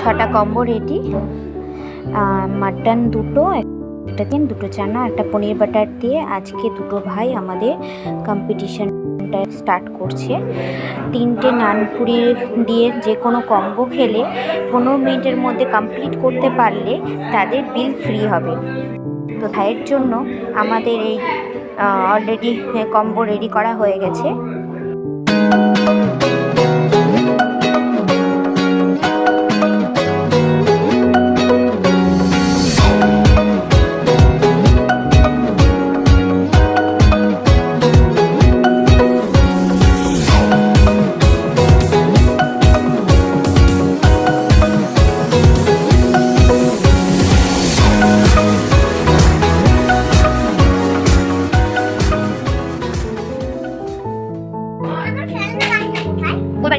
ছটা combo ready mutton দুটো, একটা দিন দুটো চানা, একটা পনির বাটার দিয়ে আজকে দুটো ভাই আমাদের কম্পিটিশনটা স্টার্ট করছে। তিনটে নানপুরি দিয়ে যে কোনো কম্বো খেলে পনেরো মিনিটের মধ্যে কমপ্লিট করতে পারলে তাদের বিল ফ্রি হবে। তো ভাইয়ের জন্য আমাদের এই অলরেডি কম্বো রেডি করা হয়ে গেছে।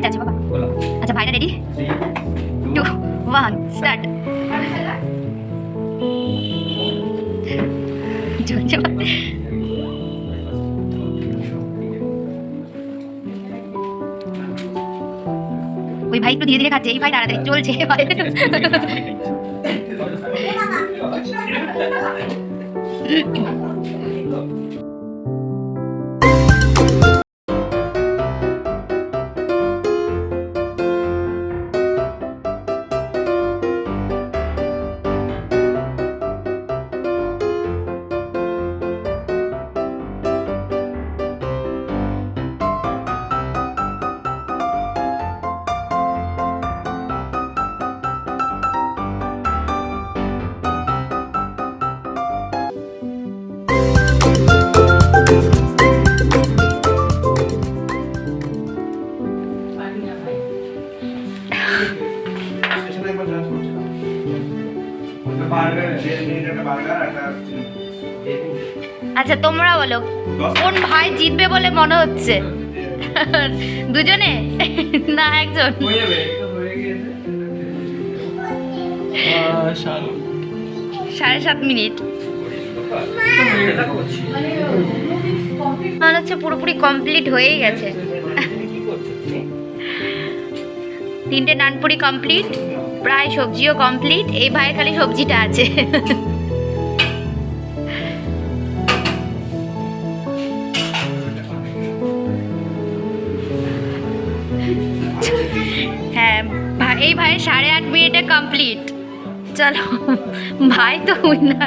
বাড়িতে আছে বাবা আচ্ছা ভাইরা রেডি টু ওয়ান স্টার্ট ওই ভাই একটু ধীরে ধীরে খাচ্ছে এই ভাই তাড়াতাড়ি চলছে ভাই আচ্ছা তোমরা বলো। কোন ভাই জিতবে বলে মনে হচ্ছে? দুজনে? না একজন। সাড়ে সাত মিনিট। মনে হচ্ছে পুরোপুরি কমপ্লিট হয়েই গেছে। তিনটে নানপুরি কমপ্লিট প্রায় সবজিও কমপ্লিট এই ভাইয়ের খালি সবজিটা আছে। হ্যাঁ এই ভাইয়ের সাড়ে আট মিনিটে কমপ্লিট চলো, ভাই তো দৌড়ে।